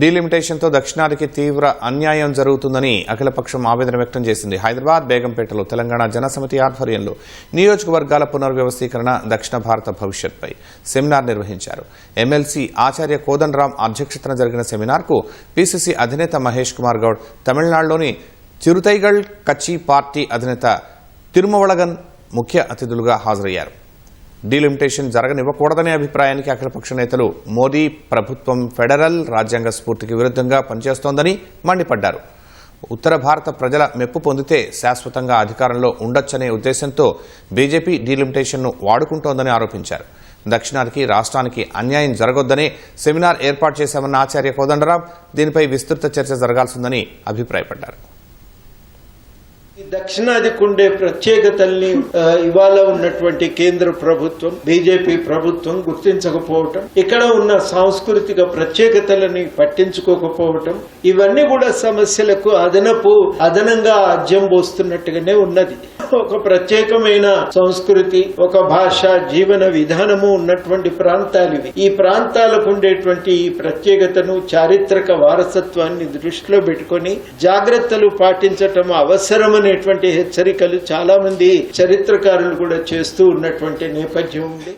డీలిమిటేషన్తో దక్షిణాదికి తీవ్ర అన్యాయం జరుగుతుందని అఖిలపక్షం ఆవేదన వ్యక్తం చేసింది. హైదరాబాద్ బేగంపేటలో తెలంగాణ జనసమితి ఆధ్వర్యంలో నియోజకవర్గాల పునర్వ్యవస్థీకరణ దక్షిణ భారత భవిష్యత్పై సెమినార్ నిర్వహించారు. ఎమ్మెల్సీ ఆచార్య కోదండరాం అధ్యక్షతన జరిగిన సెమినార్కు పీసీసీ అధినేత మహేష్ కుమార్ గౌడ్ తమిళనాడులోని చిరుతైగల్ కచ్చి పార్టీ అధినేత తిరుమవళగన్ ముఖ్య అతిథులుగా హాజరయ్యారు. డీలిమిటేషన్ జరగనివ్వకూడదనే అభిప్రాయానికి అఖిలపక్ష నేతలు మోదీ ప్రభుత్వం ఫెడరల్ రాజ్యాంగ స్ఫూర్తికి విరుద్ధంగా పనిచేస్తోందని మండిపడ్డారు. ఉత్తర భారత ప్రజల మెప్పు పొందితే శాశ్వతంగా అధికారంలో ఉండొచ్చనే ఉద్దేశంతో బీజేపీ డీలిమిటేషన్ను వాడుకుంటోందని ఆరోపించారు. దక్షిణానికి రాష్ట్రానికి అన్యాయం జరగొద్దనే సెమినార్ ఏర్పాటు చేశామన్న ఆచార్య కోదండరాం దీనిపై విస్తృత చర్చ జరగాల్సిందని అభిప్రాయపడ్డారు. ఈ దక్షిణాదికి ఉండే ప్రత్యేకతల్ని ఇవాళ ఉన్నటువంటి కేంద్ర ప్రభుత్వం బీజేపీ ప్రభుత్వం గుర్తించకపోవటం ఇక్కడ ఉన్న సాంస్కృతిక ప్రత్యేకతలని పట్టించుకోకపోవటం ఇవన్నీ కూడా సమస్యలకు అదనపు అదనంగా ఆజ్యం పోస్తున్నట్టుగానే ఉన్నది. ఒక ప్రత్యేకమైన సంస్కృతి ఒక భాష జీవన విధానము ఉన్నటువంటి ప్రాంతాలు ఈ ప్రాంతాలకు ఉండేటువంటి ఈ ప్రత్యేకతను చారిత్రక వారసత్వాన్ని దృష్టిలో పెట్టుకొని జాగ్రత్తలు పాటించటం అవసరమని అనేటువంటి హెచ్చరికలు చాలా మంది చరిత్రకారులు కూడా చేస్తూ ఉన్నటువంటి నేపథ్యం ఉంది.